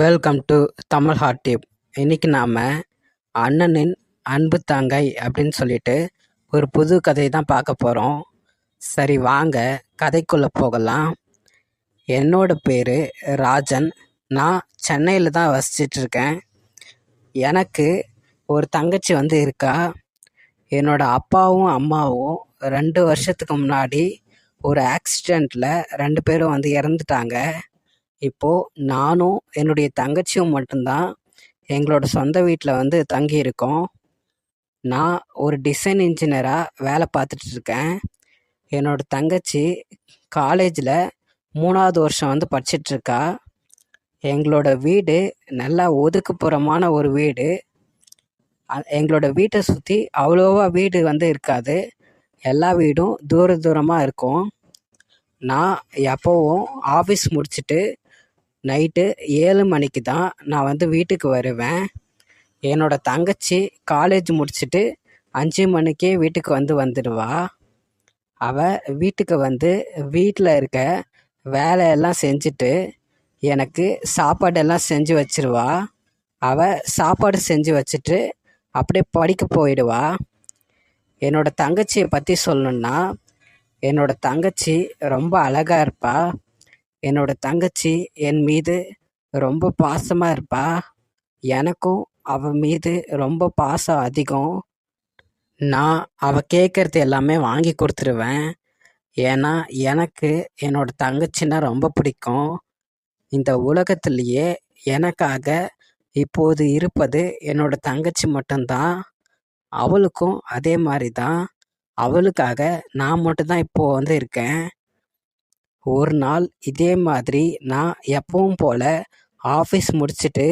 Welcome to Tamil hot tube இன்றைக்கி நாம் அண்ணனின் அன்பு தங்கை அப்படின்னு சொல்லிட்டு ஒரு புது கதையை தான் பார்க்க போகிறோம் சரி வாங்க கதைக்குள்ளே போகலாம். என்னோட பேர் ராஜன். நான் சென்னையில் தான் வசிச்சிட்ருக்கேன் எனக்கு ஒரு தங்கச்சி வந்து இருக்கா. என்னோட அப்பாவும் அம்மாவும் ரெண்டு வருஷத்துக்கு முன்னாடி ஒரு ஆக்சிடெண்ட்டில் ரெண்டு பேரும் வந்து இறந்துட்டாங்க. இப்போது நானும் என்னுடைய தங்கச்சியும் மட்டும்தான் எங்களோட சொந்த வீட்டில் வந்து தங்கியிருக்கோம். நான் ஒரு டிசைன் இன்ஜினியராக வேலை பார்த்துட்டு இருக்கேன். என்னோட தங்கச்சி காலேஜில் மூணாவது வருஷம் வந்து படிச்சிட்ருக்கா எங்களோட வீடு நல்லா ஒதுக்குப்புறமான ஒரு வீடு. எங்களோட வீட்டை சுற்றி அவ்வளோவா வீடு வந்து இருக்காது. எல்லா வீடும் தூர தூரமாக இருக்கும். நான் எப்போவும் ஆஃபீஸ் முடிச்சுட்டு நைட்டு ஏழு மணிக்கு தான் நான் வந்து வீட்டுக்கு வருவேன். என்னோட தங்கச்சி காலேஜ் முடிச்சுட்டு அஞ்சு மணிக்கே வீட்டுக்கு வந்து வந்துடுவா. அவள் வீட்டுக்கு வந்து வீட்டில் இருக்க வேலையெல்லாம் செஞ்சுட்டு எனக்கு சாப்பாடெல்லாம் செஞ்சு வச்சிருவா. அவள் சாப்பாடு செஞ்சு வச்சுட்டு அப்படியே படிக்க போயிடுவா. என்னோட தங்கச்சியை பற்றி சொல்லணுன்னா என்னோட தங்கச்சி ரொம்ப அழகா இருப்பாள் என்னோட தங்கச்சி என் மீது ரொம்ப பாசமாக இருப்பா. எனக்கும் அவள் மீது ரொம்ப பாசம் அதிகம். நான் அவள் கேட்குறது எல்லாமே வாங்கி கொடுத்துருவேன். ஏன்னா எனக்கு என்னோட தங்கச்சின்னா ரொம்ப பிடிக்கும். இந்த உலகத்திலேயே எனக்காக இப்போது இருப்பது என்னோட தங்கச்சி மட்டும்தான். அவளுக்கும் அதே மாதிரி தான் அவளுக்காக நான் மட்டும்தான் இப்போது வந்து இருக்கேன். ஒரு நாள் இதே மாதிரி நான் எப்பவும் போல் ஆஃபீஸ் முடிச்சிட்டு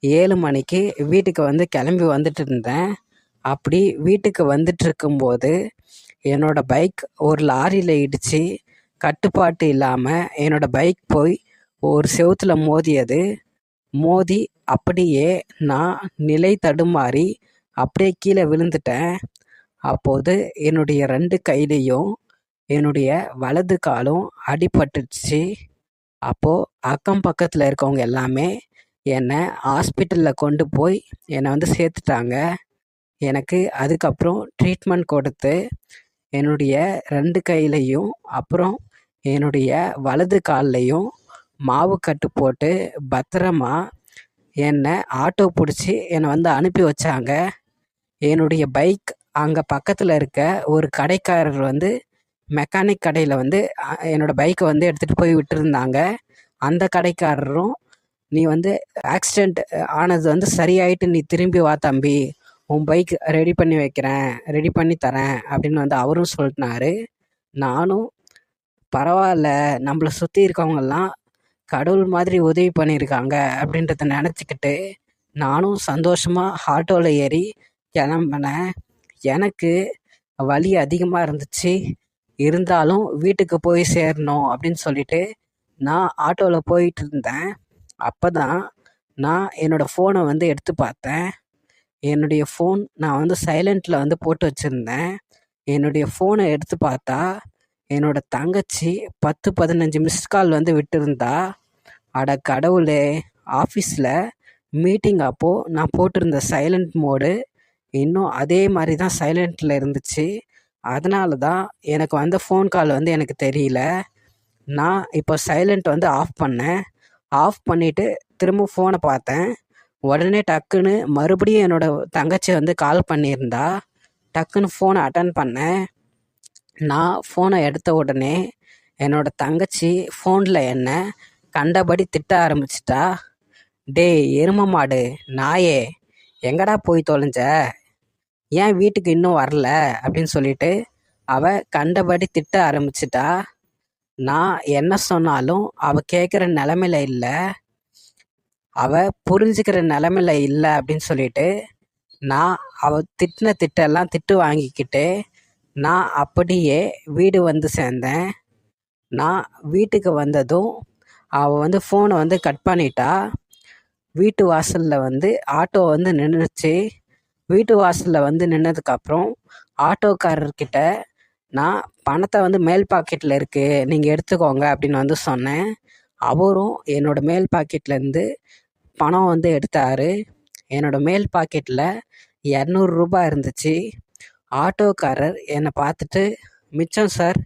ஏழு மணிக்கு வீட்டுக்கு வந்து கிளம்பி வந்துட்டு இருந்தேன். அப்படி வீட்டுக்கு வந்துட்டு இருக்கும்போது என்னோடய பைக் ஒரு லாரியில் இடித்து கட்டுப்பாட்டு இல்லாமல் என்னோடய பைக் போய் ஒரு செவுத்தில் மோதியது. மோதி அப்படியே நான் நிலை தடுமாறி அப்படியே கீழே விழுந்துட்டேன். அப்போது என்னுடைய ரெண்டு கையிலையும் என்னுடைய வலது காலும் அடிபட்டுடுச்சு அப்போது அக்கம் பக்கத்தில் இருக்கவங்க எல்லாமே என்னை ஹாஸ்பிட்டலில் கொண்டு போய் என்னை வந்து சேர்த்துட்டாங்க. எனக்கு அதுக்கப்புறம் ட்ரீட்மெண்ட் கொடுத்து என்னுடைய ரெண்டு கையிலையும் அப்புறம் என்னுடைய வலது கால்லையும் மாவு கட்டு போட்டு பத்திரமா என்னை ஆட்டோ பிடிச்சி என்னை வந்து அனுப்பி வச்சாங்க. என்னுடைய பைக் அங்கே பக்கத்தில் இருக்க ஒரு கடைக்காரர் வந்து மெக்கானிக் கடையில் வந்து என்னோடய என்னோட பைக்கை வந்து எடுத்துகிட்டு போய் விட்டுருந்தாங்க. அந்த கடைக்காரரும் நீ வந்து ஆக்சிடெண்ட் ஆனது வந்து சரியாயிட்டு நீ திரும்பி வா தம்பி. உன் பைக் ரெடி பண்ணி வைக்கிறேன். ரெடி பண்ணி தரேன். அப்படின்னு வந்து அவரும் சொல்லிட்டாரு நானும் பரவாயில்ல. நம்மளை சுற்றி இருக்கவங்கெல்லாம் கடவுள் மாதிரி உதவி பண்ணியிருக்காங்க. அப்படின்றத நினச்சிக்கிட்டு நானும் சந்தோஷமாக ஆட்டோவில் ஏறி கிளம்புனேன். எனக்கு வலி அதிகமாக இருந்துச்சு. இருந்தாலும் வீட்டுக்கு போய் சேரணும் அப்படின்னு சொல்லிட்டு நான் ஆட்டோவில் போயிட்டு இருந்தேன். அப்போ தான் நான் என்னோடய ஃபோனை வந்து எடுத்து பார்த்தேன். என்னுடைய ஃபோன் நான் வந்து சைலண்ட்டில் வந்து போட்டு வச்சுருந்தேன். என்னுடைய ஃபோனை எடுத்து பார்த்தா என்னோட தங்கச்சி பத்து பதினஞ்சு மிஸ்ட் கால் வந்து விட்டுருந்தா. அட கடவுளே ஆஃபீஸில் மீட்டிங் அப்போது நான் போட்டிருந்த சைலண்ட் மோடு இன்னும் அதே மாதிரி தான் சைலண்ட்டில் இருந்துச்சு. அதனால தான் எனக்கு வந்த ஃபோன் கால் வந்து எனக்கு தெரியல. நான் இப்போ சைலண்ட் வந்து ஆஃப் பண்ணேன். ஆஃப் பண்ணிவிட்டு திரும்ப ஃபோனை பார்த்தேன். உடனே டக்குன்னு மறுபடியும் என்னோட தங்கச்சி வந்து கால் பண்ணியிருந்தா. டக்குன்னு ஃபோனை அட்டன் பண்ணேன். நான் ஃபோனை எடுத்த உடனே என்னோட தங்கச்சி ஃபோனில் என்ன கண்டபடி திட்ட ஆரம்பிச்சிட்டா. டேய் எரும மாடு நாயே எங்கடா போய் தொலைஞ்ச? ஏன் வீட்டுக்கு இன்னும் வரல? அப்படின்னு சொல்லிட்டு அவ கண்டபடி திட்ட ஆரம்பிச்சிட்டா. நான் என்ன சொன்னாலும் அவ கேட்குற நிலமையில இல்லை. அவ புரிஞ்சுக்கிற நிலமையில இல்லை அப்படின்னு சொல்லிட்டு நான் அவ திட்டின திட்டெல்லாம் திட்டு வாங்கிக்கிட்டு நான் அப்படியே வீடு வந்து சேர்ந்தேன். நான் வீட்டுக்கு வந்ததும் அவள் வந்து ஃபோனை வந்து கட் பண்ணிட்டா. வீட்டு வாசலில் வந்து ஆட்டோ வந்து நின்றுச்சு வீட்டு வாசலில் வந்து நின்னதுக்கப்புறம் ஆட்டோக்காரர்கிட்ட நான் பணத்தை வந்து மேல் பாக்கெட்டில் இருக்குது நீங்கள் எடுத்துக்கோங்க அப்படின்னு வந்து சொன்னேன். அவரும் என்னோட மேல் பாக்கெட்லேருந்து பணம் வந்து எடுத்தார். என்னோடய மேல் பாக்கெட்டில் இரநூறுபா இருந்துச்சு. ஆட்டோக்காரர் என்னை பார்த்துட்டு மிச்சம் சார்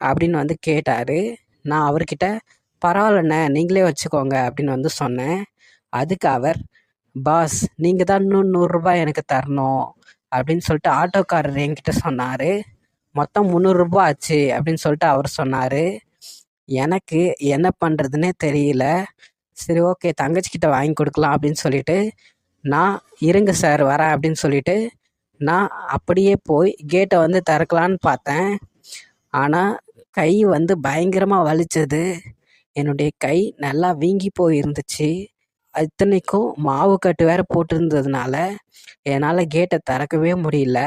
அப்படின்னு வந்து கேட்டார். நான் அவர்கிட்ட பரவாயில்லண்ணே நீங்களே வச்சுக்கோங்க அப்படின்னு வந்து சொன்னேன். அதுக்கு அவர் பாஸ் நீங்கள் தான் இன்னும் நூறுரூபா எனக்கு தரணும் அப்படின்னு சொல்லிட்டு ஆட்டோக்காரர் என்கிட்ட சொன்னார். மொத்தம் முந்நூறுரூபா ஆச்சு அப்படின்னு சொல்லிட்டு அவர் சொன்னார். எனக்கு என்ன பண்ணுறதுனே தெரியல. சரி ஓகே தங்கச்சிக்கிட்ட வாங்கி கொடுக்கலாம் அப்படின்னு சொல்லிட்டு நான் இருங்க சார் வரேன் அப்படின்னு சொல்லிட்டு நான் அப்படியே போய் கேட்டை வந்து திறக்கலான்னு பார்த்தேன். ஆனால் கை வந்து பயங்கரமாக வலிச்சது. என்னுடைய கை நல்லா வீங்கி போயிருந்துச்சு. இத்தனைக்கும் மாவு கட்டு வேற போட்டிருந்ததுனால என்னால் கேட்டை திறக்கவே முடியல.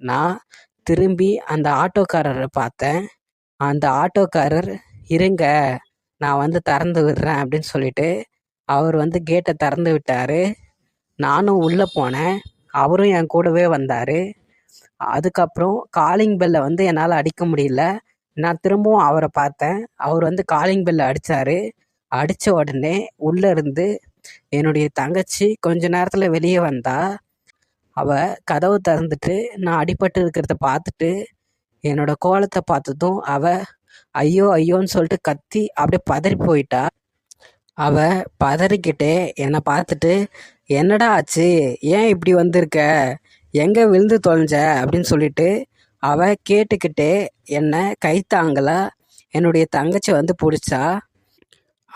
நான் திரும்பி அந்த ஆட்டோக்காரரை பார்த்தேன். அந்த ஆட்டோக்காரர் இருங்க நான் வந்து திறந்து விடுறேன் அப்படின்னு சொல்லிட்டு அவர் வந்து கேட்டை திறந்து விட்டார். நானும் உள்ளே போனேன். அவரும் என் கூடவே வந்தார். அதுக்கப்புறம் காலிங் பெல்லை வந்து என்னால் அடிக்க முடியல. நான் திரும்பவும் அவரை பார்த்தேன். அவர் வந்து காலிங் பெல்லை அடித்தார் அடித்த உடனே உள்ளே இருந்து என்னுடைய தங்கச்சி கொஞ்ச நேரத்தில் வெளியே வந்தா அவள் கதவு திறந்துட்டு நான் அடிபட்டு இருக்கிறத பார்த்துட்டு என்னோட கோலத்தை பார்த்ததும் அவள் ஐயோ ஐயோன்னு சொல்லிட்டு கத்தி அப்படியே பதறி போயிட்டா. அவள் பதறிக்கிட்டே என்னை பார்த்துட்டு என்னடா ஆச்சு? ஏன் இப்படி வந்திருக்க? எங்கே விழுந்து தொலைஞ்ச? அப்படின்னு சொல்லிட்டு அவள் கேட்டுக்கிட்டே என்னை கைத்தாங்கல என்னுடைய தங்கச்சி வந்து பிடிச்சா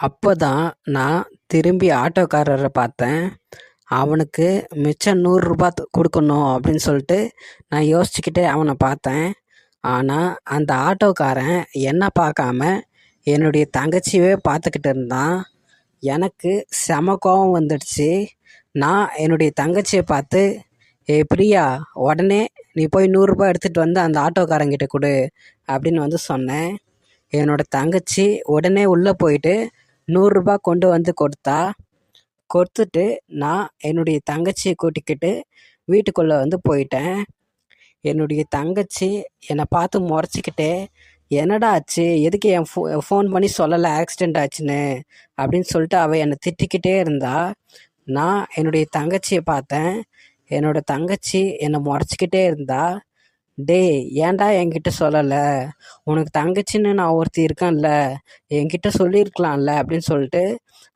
அப்போ தான் நான் திரும்பி ஆட்டோக்காரரை பார்த்தேன். அவனுக்கு மிச்சம் நூறுரூபா கொடுக்கணும் அப்படின்னு சொல்லிட்டு நான் யோசிச்சுக்கிட்டே அவனை பார்த்தேன். ஆனால் அந்த ஆட்டோக்காரன் என்ன பார்க்காம என்னுடைய தங்கச்சியவே பார்த்துக்கிட்டு இருந்தான். எனக்கு செம கோபம் வந்துடுச்சு. நான் என்னுடைய தங்கச்சியை பார்த்து ஏ பிரியா உடனே நீ போய் நூறுரூபா எடுத்துகிட்டு வந்து அந்த ஆட்டோக்காரங்கிட்ட கொடு அப்படின்னு வந்து சொன்னேன். என்னோட தங்கச்சி உடனே உள்ளே போயிட்டு நூறுரூபா கொண்டு வந்து கொடுத்தா கொடுத்துட்டு நான் என்னுடைய தங்கச்சியை கூட்டிக்கிட்டு வீட்டுக்குள்ளே வந்து போயிட்டேன். என்னுடைய தங்கச்சி என்னை பார்த்து முறைச்சிக்கிட்டே என்னடா ஆச்சு? எதுக்கு என் ஃபோ ஃபோன் பண்ணி சொல்லலை? ஆக்சிடெண்ட் ஆச்சுன்னு? அப்படின்னு சொல்லிட்டு அவள் என்னை திட்டிக்கிட்டே இருந்தா. நான் என்னுடைய தங்கச்சியை பார்த்தேன். என்னோட தங்கச்சி என்னை முறைச்சிக்கிட்டே இருந்தா. டேய் ஏன்டா என்கிட்ட சொல்லலை? உனக்கு தங்கச்சின்னு நான் ஒருத்தி இருக்கேன்ல என்கிட்ட சொல்லியிருக்கலாம்ல அப்படின்னு சொல்லிட்டு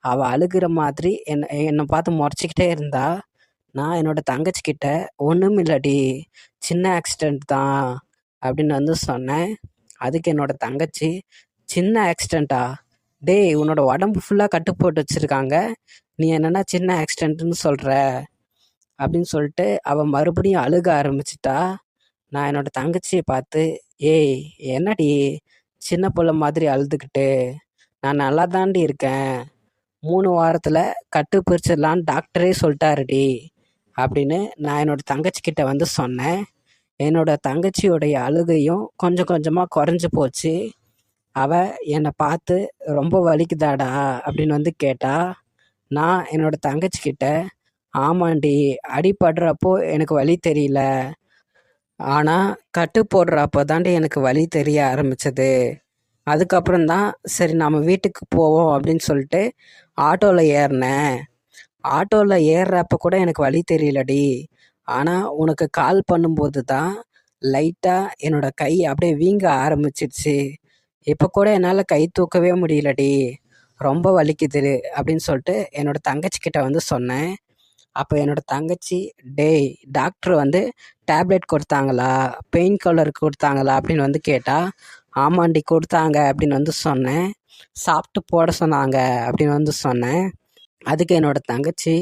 அவள் அழுகிற மாதிரி என்னை என்னை பார்த்து முறைச்சிக்கிட்டே இருந்தா. நான் என்னோட தங்கச்சிக்கிட்ட ஒன்றும் இல்லடி சின்ன ஆக்சிடெண்ட் தான் அப்படின்னு வந்து சொன்னேன். அதுக்கு என்னோட தங்கச்சி சின்ன ஆக்சிடெண்ட்டா டேய் உன்னோட உடம்பு ஃபுல்லாக கட்டு போட்டு வச்சுருக்காங்க. நீ என்னென்னா சின்ன ஆக்சிடெண்ட்டுன்னு சொல்கிற அப்படின்னு சொல்லிட்டு அவள் மறுபடியும் அழுக ஆரம்பிச்சிட்டா. நான் என்னோட தங்கச்சியை பார்த்து ஏய் என்னடி சின்ன பிள்ளை மாதிரி அழுதுகிட்டு? நான் நல்லா தாண்டி இருக்கேன். மூணு வாரத்தில் கட்டு பிரிச்சிடலான்னு டாக்டரே சொல்லிட்டாருடி அப்படின்னு நான் என்னோட தங்கச்சிக்கிட்ட வந்து சொன்னேன். என்னோட தங்கச்சியோடைய அழுகையும் கொஞ்சம் கொஞ்சமாக குறைஞ்சி போச்சு. அவள் என்னை பார்த்து ரொம்ப வலிக்குதாடா அப்படின்னு வந்து கேட்டா நான் என்னோட தங்கச்சிக்கிட்ட ஆமாண்டி அடிபடுறப்போ எனக்கு வலி தெரியல. ஆனால் கட்டு போடுறப்போ தாண்டி எனக்கு வழி தெரிய ஆரம்பிச்சது. அதுக்கப்புறம் தான் சரி நம்ம வீட்டுக்கு போவோம் அப்படின்னு சொல்லிட்டு ஆட்டோவில் ஏறினேன். ஆட்டோவில் ஏறுறப்ப கூட எனக்கு வழி தெரியலடி. ஆனால் உனக்கு கால் பண்ணும்போது தான் லைட்டாக என்னோட கை அப்படியே வீங்க ஆரம்பிச்சிடுச்சு. இப்போ கூட என்னால் கை தூக்கவே முடியலடி. ரொம்ப வலிக்குது அப்படின்னு சொல்லிட்டு என்னோடய தங்கச்சிக்கிட்ட வந்து சொன்னேன். அப்போ என்னோட தங்கச்சி டேய் டாக்டர் வந்து டேப்லெட் கொடுத்தாங்களா? பெயின் கலர் கொடுத்தாங்களா? அப்படின்னு வந்து கேட்டால் ஆமாண்டி கொடுத்தாங்க அப்படின்னு வந்து சொன்னேன். சாப்பிட்டு போட சொன்னாங்க அப்படின்னு வந்து சொன்னேன். அதுக்கு என்னோட தங்கச்சி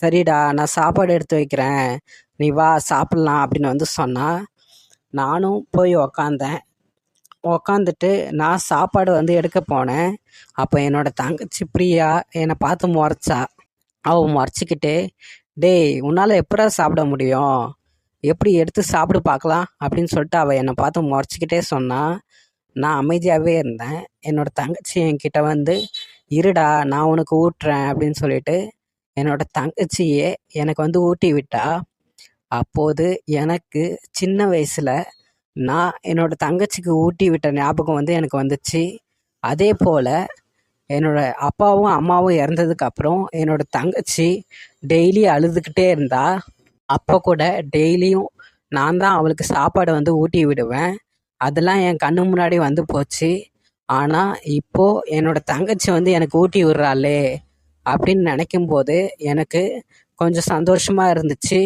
சரிடா நான் சாப்பாடு எடுத்து வைக்கிறேன். நீ வா சாப்பிட்லாம் அப்படின்னு வந்து சொன்னால் நானும் போய் உக்காந்தேன். உக்காந்துட்டு நான் சாப்பாடு வந்து எடுக்க போனேன். அப்போ என்னோட தங்கச்சி பிரியா என்னை பார்த்து முறைச்சா. அவள் மறைச்சிக்கிட்டு டேய் உன்னால் எப்படா சாப்பிட முடியும்? எப்படி எடுத்து சாப்பிட்டு பார்க்கலாம்? அப்படின்னு சொல்லிட்டு அவள் என்னை பார்த்து முறைச்சிக்கிட்டே சொன்னான் நான் அமைதியாகவே இருந்தேன். என்னோடய தங்கச்சி என்கிட்ட வந்து இருடா நான் உனக்கு ஊட்டுறேன். அப்படின்னு சொல்லிட்டு என்னோட தங்கச்சியே எனக்கு வந்து ஊட்டி விட்டா. அப்போது எனக்கு சின்ன வயசில் நான் என்னோட தங்கச்சிக்கு ஊட்டி விட்ட ஞாபகம் வந்து எனக்கு வந்துச்சு. அதே போல் என்னோட அப்பாவும் அம்மாவும் இறந்ததுக்கு அப்புறம் தங்கச்சி டெய்லி அழுதுகிட்டே இருந்தா அப்போ கூட டெய்லியும் நான் தான் அவளுக்கு சாப்பாடு வந்து ஊட்டி விடுவேன். அதெல்லாம் என் கண்ணு முன்னாடி வந்து போச்சு. ஆனால் இப்போ என்னோட தங்கச்சி வந்து எனக்கு ஊட்டி விடுறாளே அப்படின்னு நினைக்கும் போது எனக்கு கொஞ்சம் சந்தோஷமாக இருந்துச்சு.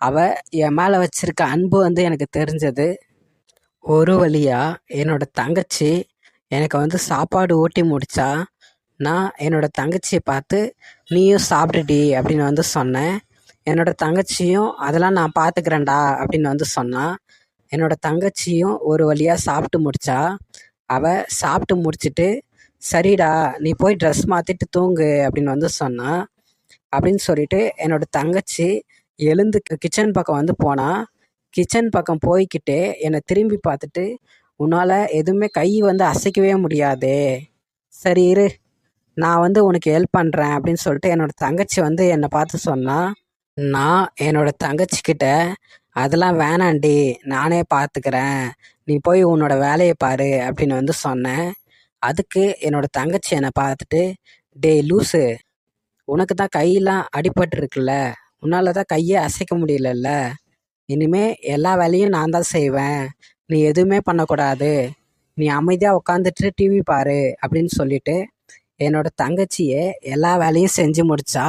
அவ என் மேலே வச்சிருக்க அன்பு வந்து எனக்கு தெரிஞ்சது. ஒரு வழியாக என்னோட தங்கச்சி எனக்கு வந்து சாப்பாடு ஊட்டி முடிச்சா நான் என்னோட தங்கச்சியை பார்த்து நீயும் சாப்பிடுடி அப்படின்னு வந்து சொன்னேன். என்னோட தங்கச்சியும் அதெல்லாம் நான் பார்த்துக்கிறேன்டா அப்படின்னு வந்து சொன்னான் என்னோட தங்கச்சியும் ஒரு வழியாக சாப்பிட்டு முடிச்சா அவள் சாப்பிட்டு முடிச்சிட்டு சரிடா நீ போய் ட்ரெஸ் மாற்றிட்டு தூங்கு அப்படின்னு வந்து சொன்னான் அப்படின்னு சொல்லிட்டு என்னோட தங்கச்சி எழுந்து கிச்சன் பக்கம் வந்து போனால் கிச்சன் பக்கம் போய்க்கிட்டே என்னை திரும்பி பார்த்துட்டு உன்னால் எதுவுமே கை வந்து அசைக்கவே முடியாதே. சரி இரு. நான் வந்து உனக்கு ஹெல்ப் பண்ணுறேன் அப்படின்னு சொல்லிட்டு என்னோட தங்கச்சி வந்து என்னை பார்த்து சொன்னால் நான் என்னோட தங்கச்சிக்கிட்ட அதெல்லாம் வேணாண்டி. நானே பார்த்துக்கிறேன் நீ போய் உன்னோட வேலையை பாரு அப்படின்னு வந்து சொன்னேன். அதுக்கு என்னோட தங்கச்சி என்னை பார்த்துட்டு டேய் லூசு உனக்கு தான் கையெல்லாம் அடிபட்டுருக்குல்ல உன்னால் தான் கையை அசைக்க முடியலல்ல. இனிமே எல்லா வேலையும் நான் தான் செய்வேன். நீ எதுவுமே பண்ணக்கூடாது. நீ அமைதியாக உட்காந்துட்டு டிவி பாரு அப்படின்னு சொல்லிட்டு என்னோட தங்கச்சியை எல்லா வேலையும் செஞ்சு முடிச்சா.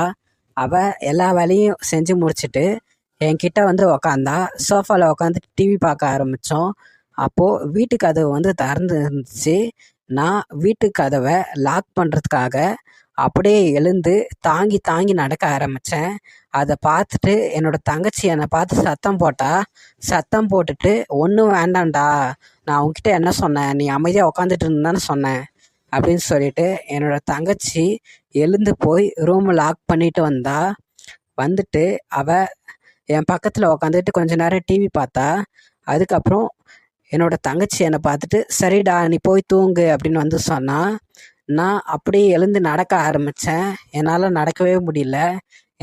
அவ எல்லா வேலையும் செஞ்சு முடிச்சுட்டு என்கிட்ட வந்து உக்காந்தா. சோஃபாவில் உட்காந்து டிவி பார்க்க ஆரம்பித்தோம் அப்போது வீட்டு கதவு வந்து திறந்து இருந்துச்சு நான் வீட்டு கதவை லாக் பண்ணுறதுக்காக அப்படியே எழுந்து தாங்கி தாங்கி நடக்க ஆரம்பித்தேன் அதை பார்த்துட்டு என்னோட தங்கச்சி என்னை பார்த்து சத்தம் போட்டா சத்தம் போட்டுட்டு ஒன்றும் வேண்டாம்டா நான் உங்ககிட்ட என்ன சொன்னேன்? நீ அமைதியாக உட்காந்துட்டு இருந்தான்னு சொன்னேன். அப்படின்னு சொல்லிட்டு என்னோட தங்கச்சி எழுந்து போய் ரூமை லாக் பண்ணிட்டு வந்தா. வந்துட்டு அவ என் பக்கத்தில் உக்காந்துட்டு கொஞ்ச நேரம் டிவி பார்த்தா. அதுக்கப்புறம் என்னோட தங்கச்சி என்னை பார்த்துட்டு சரிடா நீ போய் தூங்கு அப்படின்னு வந்து சொன்னால் நான் அப்படியே எழுந்து நடக்க ஆரம்பித்தேன் என்னால் நடக்கவே முடியல.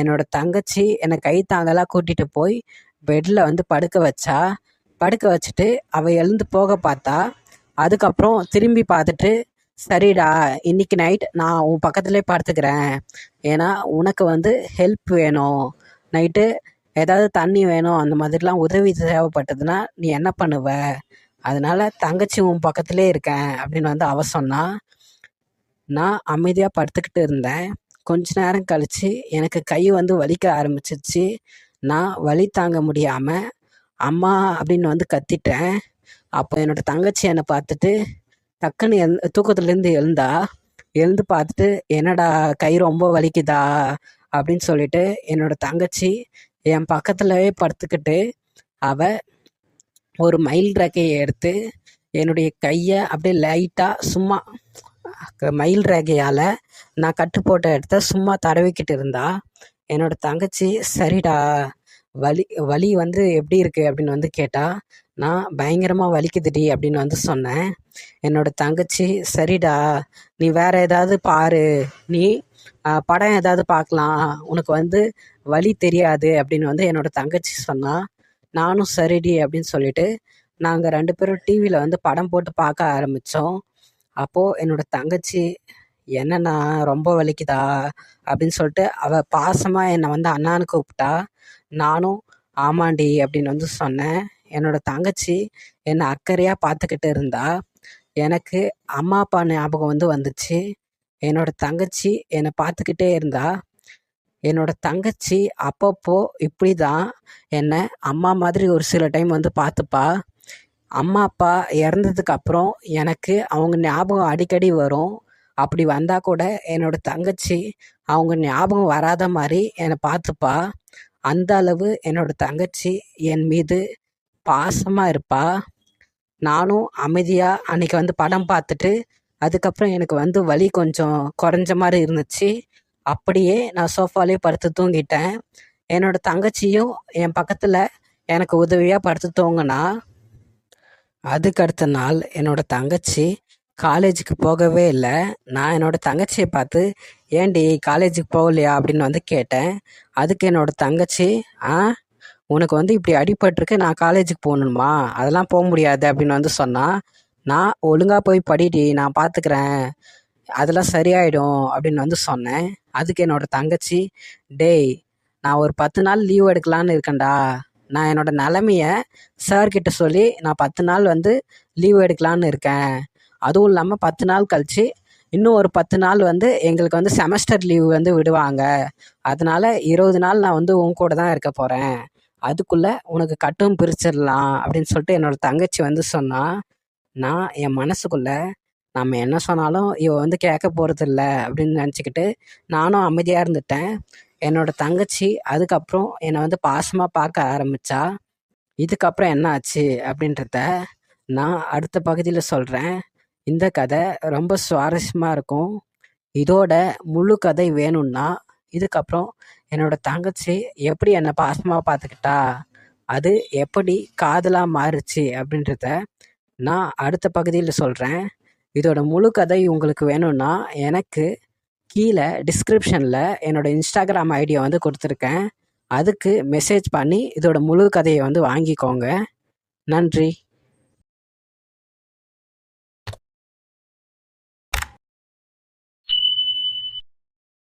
என்னோட தங்கச்சி என்னை கை தாங்கலாக கூட்டிகிட்டு போய் பெட்டில் வந்து படுக்க வச்சா. படுக்க வச்சுட்டு அவள் எழுந்து போக பார்த்தா. அதுக்கப்புறம் திரும்பி பார்த்துட்டு சரிடா இன்னைக்கு நைட் நான் உன் பக்கத்துலேயே படுத்துக்கிறேன். ஏன்னா உனக்கு வந்து ஹெல்ப் வேணும். நைட்டு ஏதாவது தண்ணி வேணும். அந்த மாதிரிலாம் உதவி தேவைப்பட்டதுன்னா நீ என்ன பண்ணுவ? அதனால தங்கச்சி உன் பக்கத்துலேயே இருக்கேன். அப்படின்னு வந்து அவ சொன்னான் நான் அமைதியாக படுத்துக்கிட்டு இருந்தேன். கொஞ்ச நேரம் கழித்து எனக்கு கை வந்து வலிக்க ஆரம்பிச்சிருச்சு. நான் வலி தாங்க முடியாமல் அம்மா அப்படின்னு வந்து கத்திட்டேன். அப்போ என்னோட தங்கச்சி என்னை பார்த்துட்டு டக்குன்னு எழு தூக்கத்துலேருந்து எழுந்தா எழுந்து பார்த்துட்டு என்னடா கை ரொம்ப வலிக்குதா? அப்படின்னு சொல்லிட்டு என்னோட தங்கச்சி என் பக்கத்துலவே படுத்துக்கிட்டு அவ ஒரு மயில் ரேகையை எடுத்து என்னுடைய கையை அப்படியே லைட்டாக சும்மா மயில் ரேகையால் நான் கட்டு போட்ட இடத்த சும்மா தடவிக்கிட்டு இருந்தா என்னோட தங்கச்சி சரிடா வலி வலி வந்து எப்படி இருக்குது அப்படின்னு வந்து கேட்டால் நான் பயங்கரமாக வலிக்குதுடி அப்படின்னு வந்து சொன்னேன். என்னோட தங்கச்சி சரிடா நீ வேற ஏதாவது பாரு நீ படம் ஏதாவது பார்க்கலாம் உனக்கு வந்து வலி தெரியாது அப்படின்னு வந்து என்னோட தங்கச்சி சொன்னான் நானும் சரிடி அப்படின்னு சொல்லிட்டு நாங்கள் ரெண்டு பேரும் டிவியில் வந்து படம் போட்டு பார்க்க ஆரம்பித்தோம் அப்போது என்னோட தங்கச்சி என்னண்ணா ரொம்ப வலிக்குதா? அப்படின்னு சொல்லிட்டு அவள் பாசமாக என்னை வந்து அண்ணான்னு கூப்பிட்டா. நானும் ஆமாண்டி அப்படின்னு வந்து சொன்னேன். என்னோட தங்கச்சி என்னை அக்கறையாக பார்த்துக்கிட்டு இருந்தா. எனக்கு அம்மா அப்பா ஞாபகம் வந்து வந்துச்சு. என்னோட தங்கச்சி என்னை பார்த்துக்கிட்டே இருந்தா. என்னோட தங்கச்சி அப்பப்போ இப்படி தான் என்னை அம்மா மாதிரி ஒரு சில டைம் வந்து பார்த்துப்பா. அம்மா அப்பா இறந்ததுக்கு அப்புறம் எனக்கு அவங்க ஞாபகம் அடிக்கடி வரும். அப்படி வந்தால் கூட என்னோட தங்கச்சி அவங்க ஞாபகம் வராத மாதிரி என்னை பார்த்துப்பா. அந்த அளவு என்னோட தங்கச்சி என் மீது பாசமாக இருப்பா. நானும் அமைதியாக அன்னைக்கு வந்து படம் பார்த்துட்டு அதுக்கப்புறம் எனக்கு வந்து வலி கொஞ்சம் குறைஞ்ச மாதிரி இருந்துச்சு. அப்படியே நான் சோஃபாலே படுத்து தூங்கிட்டேன். என்னோட தங்கச்சியும் என் பக்கத்தில் எனக்கு உதவியாக படுத்து தூங்கினா அதுக்கு அடுத்த நாள் என்னோட தங்கச்சி காலேஜுக்கு போகவே இல்லை. நான் என்னோட தங்கச்சியை பார்த்து ஏன்டி காலேஜுக்கு போகலையா? அப்படின்னு வந்து கேட்டேன். அதுக்கு என்னோட தங்கச்சி ஆ உனக்கு வந்து இப்படி அடிபட்டிருக்கு நான் காலேஜுக்கு போகணுமா? அதெல்லாம் போக முடியாது. அப்படின்னு வந்து சொன்னான் நான் ஒழுங்காக போய் படிடி நான் பார்த்துக்கிறேன் அதெல்லாம் சரியாயிடும். அப்படின்னு வந்து சொன்னேன். அதுக்கு என்னோட தங்கச்சி டேய் நான் ஒரு பத்து நாள் லீவ் எடுக்கலான்னு இருக்கேன்டா. நான் என்னோட நிலமைய சார்கிட்ட சொல்லி நான் பத்து நாள் வந்து லீவ் எடுக்கலான்னு இருக்கேன். அதுவும் இல்லாமல் பத்து நாள் கழிச்சு இன்னும் ஒரு பத்து நாள் வந்து எங்களுக்கு வந்து செமஸ்டர் லீவ் வந்து விடுவாங்க. அதனால் இருபது நாள் நான் வந்து உன் கூட தான் இருக்க போகிறேன் அதுக்குள்ளே உனக்கு கட்டும் பிரிச்சிடலாம் அப்படின்னு சொல்லிட்டு என்னோடய தங்கச்சி வந்து சொன்னால் நான் என் மனசுக்குள்ளே நம்ம என்ன சொன்னாலும் இவ வந்து கேட்க போகிறதில்ல அப்படின்னு நினச்சிக்கிட்டு நானும் அமைதியாக இருந்துட்டேன். என்னோட தங்கச்சி அதுக்கப்புறம் என்னை வந்து பாசமாக பார்க்க ஆரம்பிச்சா இதுக்கப்புறம் என்ன ஆச்சு? அப்படின்றத நான் அடுத்த பகுதியில் சொல்கிறேன் இந்த கதை ரொம்ப சுவாரஸ்யமாக இருக்கும். இதோட முழு கதை வேணும்னா இதுக்கப்புறம் என்னோட தங்கச்சி எப்படி என்னை பாசமாக பார்த்துக்கிட்டா அது எப்படி காதலாக மாறுச்சு அப்படின்றத நான் அடுத்த பகுதியில் சொல்கிறேன் இதோட முழு கதை உங்களுக்கு வேணும்னா எனக்கு கீழே டிஸ்கிரிப்ஷனில் என்னோட இன்ஸ்டாகிராம் ஐடியை வந்து கொடுத்துருக்கேன். அதுக்கு மெசேஜ் பண்ணி இதோட முழு கதையை வந்து வாங்கிக்கோங்க. நன்றி.